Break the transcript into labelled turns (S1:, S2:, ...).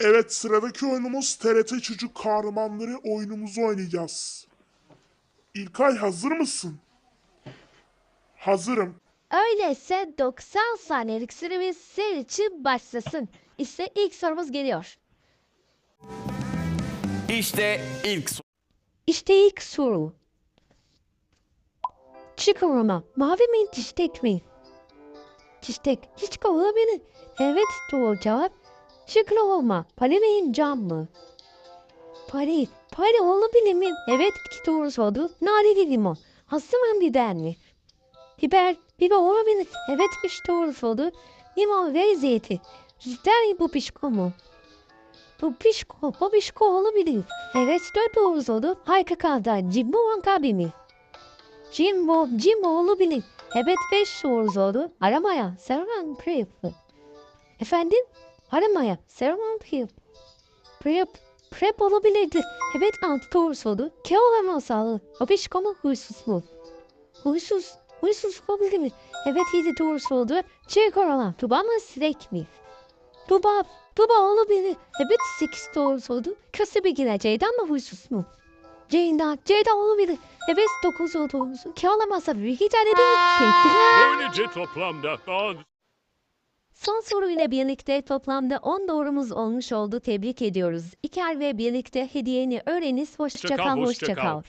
S1: Evet sıradaki oyunumuz TRT Çocuk Kahramanları oyunumuzu oynayacağız. İlkay hazır mısın? Hazırım.
S2: Öyleyse 90 saniyelik süremiz senin için başlasın. İşte ilk sorumuz geliyor.
S3: İşte ilk soru.
S2: İşte ilk soru. Çıkarma. Mavi mi çiçek mi? Çiçek. Hiç olabilir. Evet doğru cevap. Çıkarma. Pari mi cam mı? Pari. Pari olabilir mi? Evet iki doğru sordu. Nane limon. Hasımın biber mi? Biber. Biber olabilir. Evet üç doğru sordu. Limon ve zeytin. Cidden bu pişko mu? Bu pişko, bu pişko olabilir. Evet, dört doğru sordu. Harika kaldı. Jimbo Wankabi mi? Jimbo, Jimbo olabilir. Evet, beş doğru sordu. Aramaya, Servan Prep. Efendim? Aramaya, Servan Prep. Prep, Prep olabilirdi. Evet, altı doğru sordu. Keola masalı. O pişko mu, huysuz? Huysuz, olabilir mi? Evet, yedi doğru sordu. Çikolata, tuba mı, sinek mi? Tuba, Tuba olabilir. Evet 8 doğru sordu. Köse bir girer. Ceyda mı huysuz mu? Ceyda, Ceyda olabilir. Evet 9 doğru sordu. Ki olamazsa bir iki tane değil.
S4: Böylece toplamda 10
S2: Son soruyla birlikte toplamda 10 doğrumuz olmuş oldu. Tebrik ediyoruz. İker ve birlikte hediyeni öğreniz. Hoşça
S4: Hoşça
S2: kal,